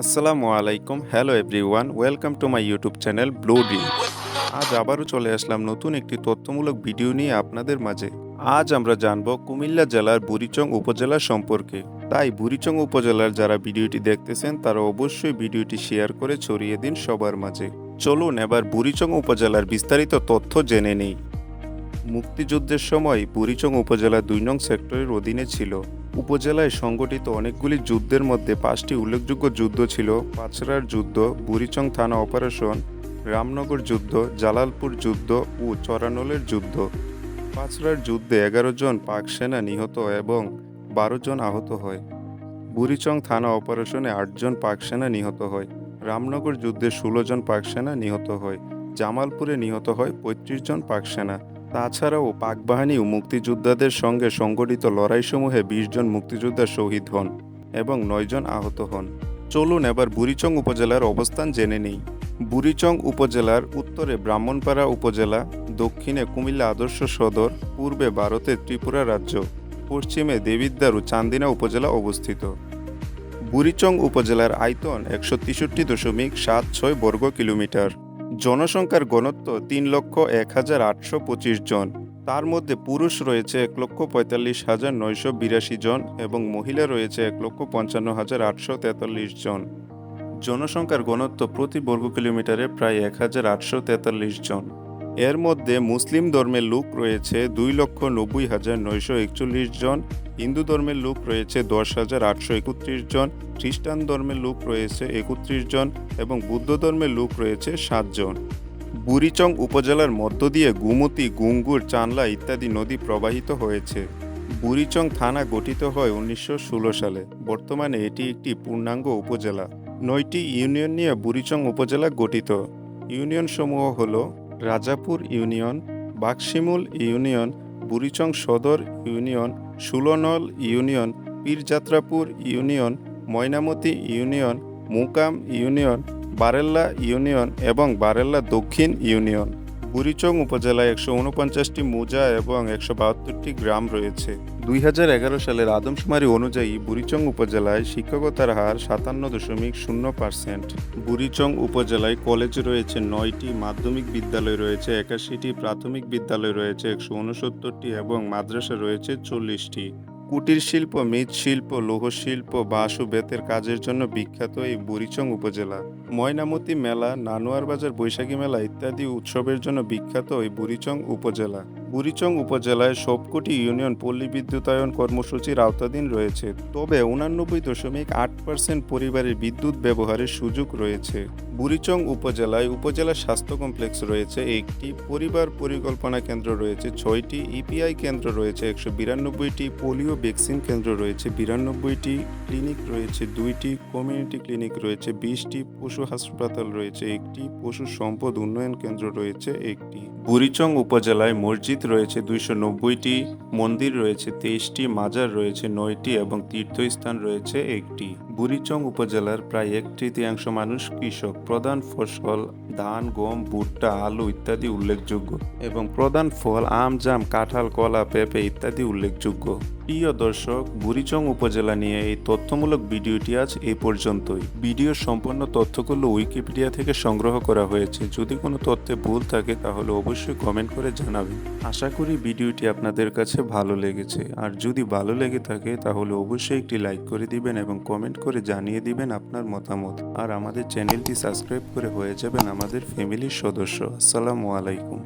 আসসালামু আলাইকুম, hello everyone, welcome to my YouTube channel blue dream. আজ আবারও চলে আসলাম নতুন একটি তথ্যমূলক ভিডিও নিয়ে আপনাদের মাঝে। আজ আমরা জানব কুমিল্লা জেলার বুড়িচং উপজেলা সম্পর্কে। তাই বুড়িচং উপজেলার যারা ভিডিওটি দেখতেছেন, তারা অবশ্যই ভিডিওটি শেয়ার করে ছড়িয়ে দিন সবার মাঝে। চলুন এবার বুড়িচং উপজেলার বিস্তারিত তথ্য জেনে নেই। মুক্তিযুদ্ধের সময় বুড়িচং উপজেলা দুই নং সেক্টরের অধীনে ছিল। উপজেলায় সংগঠিত অনেকগুলি যুদ্ধের মধ্যে পাঁচটি উল্লেখযোগ্য যুদ্ধ ছিল। পাঁচড়ার যুদ্ধ বুড়িচং থানা অপারেশন, রামনগর যুদ্ধ, জালালপুর যুদ্ধ ও চরানলের যুদ্ধ। পাঁচড়ার যুদ্ধে এগারো জন পাক সেনা নিহত এবং বারো জন আহত হয়। বুড়িচং থানা অপারেশনে আটজন পাক সেনা নিহত হয়। রামনগর যুদ্ধে ষোলো জন পাক সেনা নিহত হয়। জামালপুরে নিহত হয় পঁয়ত্রিশ জন পাক সেনা। তাছাড়াও পাক ও মুক্তিযোদ্ধাদের সঙ্গে সংগঠিত লড়াইসমূহে বিশ জন মুক্তিযোদ্ধা শহীদ হন এবং নয়জন আহত হন। চলুন এবার বুড়িচং উপজেলার অবস্থান জেনে নেই। বুড়িচং উপজেলার উত্তরে ব্রাহ্মণপাড়া উপজেলা, দক্ষিণে কুমিল্লা আদর্শ সদর, পূর্বে ভারতের ত্রিপুরা রাজ্য, পশ্চিমে দেবিদ্বার ও চান্দিনা উপজেলা অবস্থিত। বুড়িচং উপজেলার আয়তন একশো তেষট্টি দশমিক সাত ছয় বর্গ কিলোমিটার। জনসংখ্যার ঘনত্ব তিন লক্ষ এক হাজার আটশো পঁচিশ জন। তার মধ্যে পুরুষ রয়েছে এক লক্ষ পঁয়তাল্লিশ হাজার নয়শো বিরাশি জন এবং মহিলা রয়েছে এক লক্ষ পঞ্চান্ন হাজার আটশো তেতাল্লিশ জন। জনসংখ্যার ঘনত্ব প্রতি বর্গ কিলোমিটারে প্রায় এক হাজার আটশো তেতাল্লিশ জন। এর মধ্যে মুসলিম ধর্মের লোক রয়েছে দুই লক্ষ নব্বই হাজার নয়শো একচল্লিশ জন, হিন্দু ধর্মের লোক রয়েছে দশ হাজার আটশো একত্রিশ জন, খ্রিস্টান ধর্মের লোক রয়েছে একত্রিশ জন এবং বৌদ্ধ ধর্মের লোক রয়েছে সাতজন বুড়িচং উপজেলার মধ্য দিয়ে গুমতি, গুঙ্গুর, চানলা ইত্যাদি নদী প্রবাহিত হয়েছে। বুড়িচং থানা গঠিত হয় উনিশশো ষোলো সালে। বর্তমানে এটি একটি পূর্ণাঙ্গ উপজেলা। নয়টি ইউনিয়ন নিয়ে বুড়িচং উপজেলা গঠিত। ইউনিয়নসমূহ হল Rajapur union, Bakshimul union, Burichang Sadar union, Sholonol union, Pirjatrapur union, Mainamati union, Mokam union, Bharella union এবং বারেল্লা দক্ষিণ ইউনিয়ন। বুড়িচং উপজেলায় একশো উনপঞ্চাশটি মৌজা এবং একশো বাহাত্তরটি গ্রাম রয়েছে। দুই হাজার এগারো সালের আদমশুমারি অনুযায়ী বুড়িচং উপজেলায় শিক্ষকতার হার সাতান্ন দশমিক শূন্য পার্সেন্ট। বুড়িচং উপজেলায় কলেজ রয়েছে নয়টি, মাধ্যমিক বিদ্যালয় রয়েছে একাশিটি, প্রাথমিক বিদ্যালয় রয়েছে একশো উনসত্তরটি এবং মাদ্রাসা রয়েছে চল্লিশটি। কুটির শিল্প মৃৎশিল্প লৌহশিল্প বাঁশ ও বেতের কাজের জন্য বিখ্যাত এই বুড়িচং উপজেলা। ময়নামতি মেলা, নানুয়ার বাজার, বৈশাখী মেলা ইত্যাদি উৎসবের জন্য বিখ্যাত এই বুড়িচং উপজেলা। বুড়িচং উপজেলায় সবকটি ইউনিয়ন পল্লী বিদ্যুতায়ন কর্মসূচির আওতাধীন রয়েছে। তবে উনানব্বই দশমিক আট পার্সেন্ট পরিবারের বিদ্যুৎ ব্যবহারের সুযোগ রয়েছে। বুড়িচং উপজেলায় উপজেলা স্বাস্থ্য কমপ্লেক্স রয়েছে, একটি পরিবার পরিকল্পনা কেন্দ্র রয়েছে, ছয়টি ইপিআই কেন্দ্র রয়েছে, একশো বিরানব্বইটি পোলিও ভ্যাকসিন কেন্দ্র রয়েছে, বিরানব্বইটি ক্লিনিক রয়েছে, দুইটি কমিউনিটি ক্লিনিক রয়েছে, বিশটি পশু হাসপাতাল রয়েছে, একটি পশু সম্পদ উন্নয়ন কেন্দ্র রয়েছে, একটি বুড়িচং উপজেলায় মসজিদ রয়েছে, দুইশো নব্বইটি মন্দির রয়েছে, তেইশটি মাজার রয়েছে, নয়টি এবং তীর্থস্থান রয়েছে, একটি। বুড়িচং উপজেলার প্রায় এক তৃতীয়াংশ মানুষ কৃষক। প্রধান ফসল ধান, গম, ভুট্টা, আলু ইত্যাদি উল্লেখযোগ্য এবং প্রধান ফল আম, জাম, কাঁঠাল, কলা, পেঁপে ইত্যাদি উল্লেখযোগ্য। প্রিয় দর্শক, বুড়িচং উপজেলা নিয়ে এই তথ্যমূলক ভিডিওটি আজ এই পর্যন্তই। ভিডিওর সম্পূর্ণ তথ্যগুলো উইকিপিডিয়া থেকে সংগ্রহ করা হয়েছে। যদি কোনো তথ্যে ভুল থাকে, তাহলে অবশ্যই কমেন্ট করে জানাবেন। আশা করি ভিডিওটি আপনাদের কাছে ভালো লেগেছে। আর যদি ভালো লেগে থাকে, তাহলে অবশ্যই একটি লাইক করে দিবেন এবং কমেন্ট করে জানিয়ে দিবেন আপনার মতামত। আর আমাদের চ্যানেলটি সাবস্ক্রাইব করে হয়ে যাবেন আমাদের ফ্যামিলির সদস্য। আসসালামু আলাইকুম।